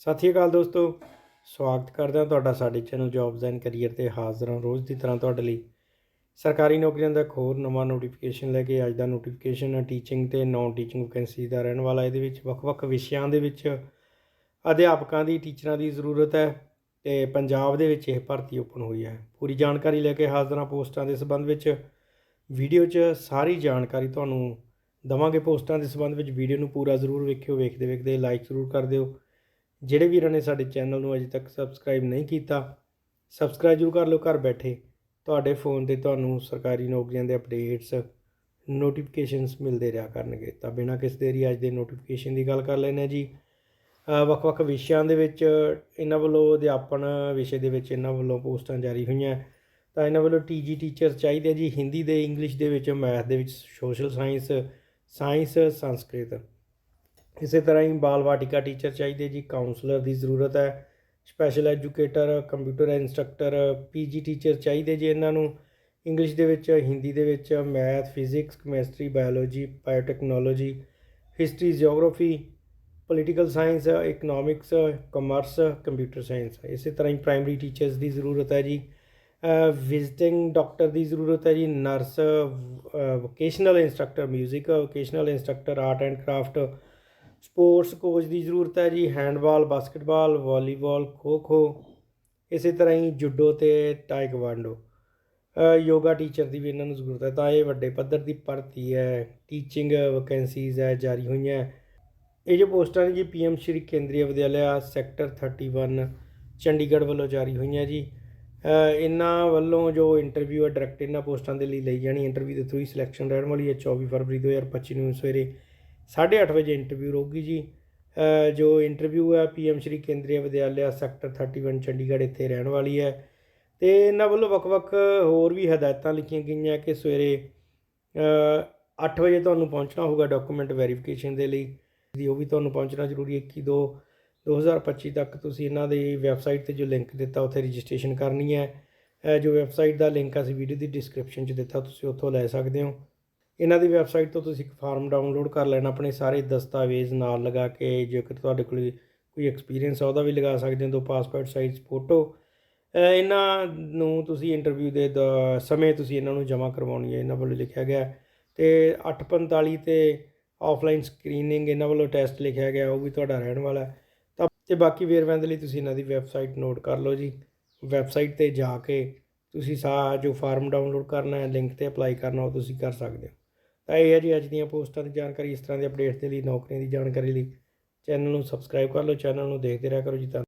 ਸਤਿ ਸ਼੍ਰੀ ਅਕਾਲ ਦੋਸਤੋ। ਸਵਾਗਤ ਕਰਦਾ ਹਾਂ ਤੁਹਾਡਾ ਸਾਡੇ ਚੈਨਲ ਜੌਬਸ ਐਂਡ ਕੈਰੀਅਰ ਤੇ ਹਾਜ਼ਰ ਹਾਂ ਰੋਜ਼ ਦੀ ਤਰ੍ਹਾਂ ਤੁਹਾਡੇ ਲਈ। ਸਰਕਾਰੀ ਨੌਕਰੀਆਂ ਦਾ ਇੱਕ ਹੋਰ ਨਵਾਂ ਨੋਟੀਫਿਕੇਸ਼ਨ ਲੈ ਕੇ ਅੱਜ ਦਾ ਨੋਟੀਫਿਕੇਸ਼ਨ ਹੈ ਟੀਚਿੰਗ ਤੇ ਨਾਨ ਟੀਚਿੰਗ ਵੈਕੈਂਸੀ ਦਾ ਰਹਿਣ ਵਾਲਾ। ਇਹਦੇ ਵਿੱਚ ਵੱਖ-ਵੱਖ ਵਿਸ਼ਿਆਂ ਦੇ ਵਿੱਚ ਅਧਿਆਪਕਾਂ ਦੀ, ਟੀਚਰਾਂ ਦੀ ਜ਼ਰੂਰਤ ਹੈ ਤੇ ਪੰਜਾਬ ਦੇ ਵਿੱਚ ਇਹ ਭਰਤੀ ਓਪਨ ਹੋਈ ਹੈ। ਪੂਰੀ ਜਾਣਕਾਰੀ ਲੈ ਕੇ ਹਾਜ਼ਰ ਹਾਂ ਪੋਸਟਾਂ ਦੇ ਸੰਬੰਧ ਵਿੱਚ। ਵੀਡੀਓ 'ਚ ਸਾਰੀ ਜਾਣਕਾਰੀ ਤੁਹਾਨੂੰ ਦਵਾਂਗੇ ਪੋਸਟਾਂ ਦੇ ਸੰਬੰਧ ਵਿੱਚ। ਵੀਡੀਓ ਨੂੰ ਪੂਰਾ ਜ਼ਰੂਰ ਵੇਖਿਓ ਵੇਖਦੇ ਵੇਖਦੇ ਲਾਈਕ ਜ਼ਰੂਰ ਕਰ ਦਿਓ। ਜਿਹੜੇ ਵੀਰਾਂ ਨੇ ਸਾਡੇ ਚੈਨਲ ਨੂੰ ਅਜੇ ਤੱਕ ਸਬਸਕ੍ਰਾਈਬ ਨਹੀਂ ਕੀਤਾ ਸਬਸਕ੍ਰਾਈਬ ਜ਼ਰੂਰ ਕਰ ਲਓ ਘਰ ਬੈਠੇ। ਤੁਹਾਡੇ ਫੋਨ ਤੇ ਤੁਹਾਨੂੰ ਸਰਕਾਰੀ ਨੌਕਰੀਆਂ ਦੇ ਅਪਡੇਟਸ ਨੋਟੀਫਿਕੇਸ਼ਨਸ ਮਿਲਦੇ ਰਿਹਾ ਕਰਨਗੇ। ਤਾਂ ਬਿਨਾਂ ਕਿਸ ਦੇਰੀ ਅੱਜ ਦੇ ਨੋਟੀਫਿਕੇਸ਼ਨ ਦੀ ਗੱਲ ਕਰ ਲੈਂਦੇ ਹਾਂ ਜੀ। ਵੱਖ-ਵੱਖ ਵਿਸ਼ਿਆਂ ਦੇ ਵਿੱਚ ਇਹਨਾਂ ਵੱਲੋਂ ਅਧਿਆਪਨ ਵਿਸ਼ੇ ਦੇ ਵਿੱਚ ਇਹਨਾਂ ਵੱਲੋਂ ਪੋਸਟਾਂ ਜਾਰੀ ਹੋਈਆਂ। ਤਾਂ ਇਹਨਾਂ ਵੱਲੋਂ ਟੀਜੀ ਟੀਚਰ ਚਾਹੀਦੇ ਜੀ, ਹਿੰਦੀ ਦੇ ਇੰਗਲਿਸ਼ ਦੇ ਵਿੱਚ ਮੈਥ ਦੇ ਵਿੱਚ ਸੋਸ਼ਲ ਸਾਇੰਸ ਸਾਇੰਸ ਸੰਸਕ੍ਰਿਤ। ਇਸੇ ਤਰ੍ਹਾਂ ਹੀ ਬਾਲ ਵਾਟਿਕਾ ਟੀਚਰ ਚਾਹੀਦੇ ਜੀ ਕਾਉਂਸਲਰ ਦੀ ਜ਼ਰੂਰਤ ਹੈ special educator computer instructor PG teacher ਚਾਹੀਦੇ ਜੀ ਇਹਨਾਂ ਨੂੰ ਇੰਗਲਿਸ਼ ਦੇ ਵਿੱਚ ਹਿੰਦੀ ਦੇ ਵਿੱਚ math physics chemistry biology biotechnology history geography political science economics commerce computer science ਇਸੇ ਤਰ੍ਹਾਂ ਹੀ ਪ੍ਰਾਇਮਰੀ ਟੀਚਰਸ ਦੀ ਜ਼ਰੂਰਤ ਹੈ ਜੀ ਵਿਜ਼ਿਟਿੰਗ ਡਾਕਟਰ ਦੀ ਜ਼ਰੂਰਤ ਹੈ ਜੀ nurse vocational instructor 뮤직 vocational instructor art and craft sports coach ਦੀ ਜ਼ਰੂਰਤ ਹੈ ਜੀ, handball, basketball, volleyball, kho kho, ਇਸੇ ਤਰ੍ਹਾਂ ਹੀ ਜੁਡੋ ਤੇ ਟਾਈਕਵਾਂਡੋ ਯੋਗਾ ਟੀਚਰ ਦੀ ਵੀ ਇਹਨਾਂ ਨੂੰ ਜ਼ਰੂਰਤ ਹੈ, ਤਾਂ ਇਹ ਵੱਡੇ ਪੱਧਰ ਦੀ ਭਰਤੀ ਹੈ, ਟੀਚਿੰਗ ਵੈਕੈਂਸੀਜ਼ ਹੈ, ਜਾਰੀ ਹੋਈਆਂ ਇਹ ਜੋ ਪੋਸਟਾਂ ਨੇ ਜੀ, ਪੀਐਮ ਸ਼੍ਰੀ ਕੇਂਦਰੀ ਵਿਦਿਆਲਿਆ, ਸੈਕਟਰ 31 ਚੰਡੀਗੜ੍ਹ ਵੱਲੋਂ ਜਾਰੀ ਹੋਈਆਂ ਜੀ। ਇਹਨਾਂ ਵੱਲੋਂ ਜੋ ਇੰਟਰਵਿਊ ਹੈ, ਡਾਇਰੈਕਟ ਇਹਨਾਂ ਪੋਸਟਾਂ ਦੇ ਲਈ ਲਈ ਜਾਣੀ, ਇੰਟਰਵਿਊ ਦੇ ਥਰੂ ਹੀ ਸਿਲੈਕਸ਼ਨ ਰਹਿਣ ਵਾਲੀ ਹੈ 24 ਫਰਵਰੀ 2025 ਨੂੰ ਸਵੇਰੇ 8:30 ਵਜੇ ਇੰਟਰਵਿਊ ਰਹੂਗੀ ਜੀ। ਜੋ ਇੰਟਰਵਿਊ ਹੈ ਪੀਐਮ ਸ਼੍ਰੀ ਕੇਂਦਰੀ ਵਿਦਿਆਲਿਆ ਸੈਕਟਰ 31 ਚੰਡੀਗੜ੍ਹ ਇੱਥੇ ਰਹਿਣ ਵਾਲੀ ਹੈ। ਤੇ ਇਹਨਾਂ ਵੱਲੋਂ ਵੱਖ-ਵੱਖ ਹੋਰ ਵੀ ਹਦਾਇਤਾਂ ਲਿਖੀਆਂ ਗਈਆਂ ਕਿ ਸਵੇਰੇ ਅ, 8 ਵਜੇ ਤੁਹਾਨੂੰ ਪਹੁੰਚਣਾ ਹੋਊਗਾ ਡਾਕੂਮੈਂਟ ਵੈਰੀਫਿਕੇਸ਼ਨ ਦੇ ਲਈ। ਦੀ ਉਹ ਵੀ ਤੁਹਾਨੂੰ ਪਹੁੰਚਣਾ ਜ਼ਰੂਰੀ ਹੈ 21 2 2025 ਤੱਕ ਤੁਸੀਂ ਇਹਨਾਂ ਦੀ ਵੈਬਸਾਈਟ ਤੇ ਜੋ ਲਿੰਕ ਦਿੱਤਾ ਉੱਥੇ ਰਜਿਸਟ੍ਰੇਸ਼ਨ ਕਰਨੀ ਹੈ। ਜੋ ਵੈਬਸਾਈਟ ਦਾ ਲਿੰਕ ਅਸੀਂ ਵੀਡੀਓ ਦੀ ਡਿਸਕ੍ਰਿਪਸ਼ਨ 'ਚ ਦਿੱਤਾ ਤੁਸੀਂ ਉੱਥੋਂ ਲੈ ਸਕਦੇ ਹੋ। ਇਹਨਾਂ ਦੀ ਵੈਬਸਾਈਟ ਤੋਂ ਤੁਸੀਂ ਇੱਕ ਫਾਰਮ ਡਾਊਨਲੋਡ ਕਰ ਲੈਣਾ, ਆਪਣੇ ਸਾਰੇ ਦਸਤਾਵੇਜ਼ ਨਾਲ ਲਗਾ ਕੇ, ਜੇਕਰ ਤੁਹਾਡੇ ਕੋਲ ਕੋਈ ਐਕਸਪੀਰੀਅੰਸ ਆ, ਉਹਦਾ ਵੀ ਲਗਾ ਸਕਦੇ ਹੋ, ਦੋ ਪਾਸਪੋਰਟ ਸਾਈਜ਼ ਫੋਟੋ ਇਹਨਾਂ ਨੂੰ ਤੁਸੀਂ ਇੰਟਰਵਿਊ ਦੇ ਦ- ਸਮੇਂ ਤੁਸੀਂ ਇਹਨਾਂ ਨੂੰ ਜਮ੍ਹਾਂ ਕਰਵਾਉਣੀ ਹੈ, ਇਹਨਾਂ ਵੱਲੋਂ ਲਿਖਿਆ ਗਿਆ। ਹੈ। ਤੇ 8:45 ਤੇ ਆਫਲਾਈਨ ਸਕਰੀਨਿੰਗ ਇਹਨਾਂ ਵੱਲੋਂ ਟੈਸਟ ਲਿਖਿਆ ਗਿਆ, ਉਹ ਵੀ ਤੁਹਾਡਾ ਰਹਿਣ ਵਾਲਾ ਹੈ। ਤਾਂ ਤੇ ਬਾਕੀ ਵੇਰਵਿਆਂ ਦੇ ਲਈ ਤੁਸੀਂ ਇਹਨਾਂ ਦੀ ਵੈਬਸਾਈਟ ਨੋਟ ਕਰ ਲਓ ਜੀ। ਵੈਬਸਾਈਟ ਤੇ ਜਾ ਕੇ ਤੁਸੀਂ ਸਾ, ਜੋ ਫਾਰਮ ਡਾਊਨਲੋਡ ਕਰਨਾ ਹੈ ਲਿੰਕ ਤੇ ਅਪਲਾਈ ਕਰਨਾ, ਉਹ ਤੁਸੀਂ ਕਰ ਸਕਦੇ ਹੋ। ਤਾਂ ਇਹ ਹੈ ਜੀ ਅੱਜ ਦੀਆਂ ਪੋਸਟਾਂ ਦੀ ਜਾਣਕਾਰੀ, ਇਸ ਤਰ੍ਹਾਂ ਦੇ ਅਪਡੇਟਸ ਦੇ ਲਈ, ਨੌਕਰੀਆਂ ਦੀ ਜਾਣਕਾਰੀ ਲਈ, ਚੈਨਲ ਨੂੰ ਸਬਸਕ੍ਰਾਈਬ ਕਰ ਲਓ, ਚੈਨਲ ਨੂੰ ਦੇਖਦੇ ਰਿਹਾ ਕਰੋ ਜੀ ਤਾਂ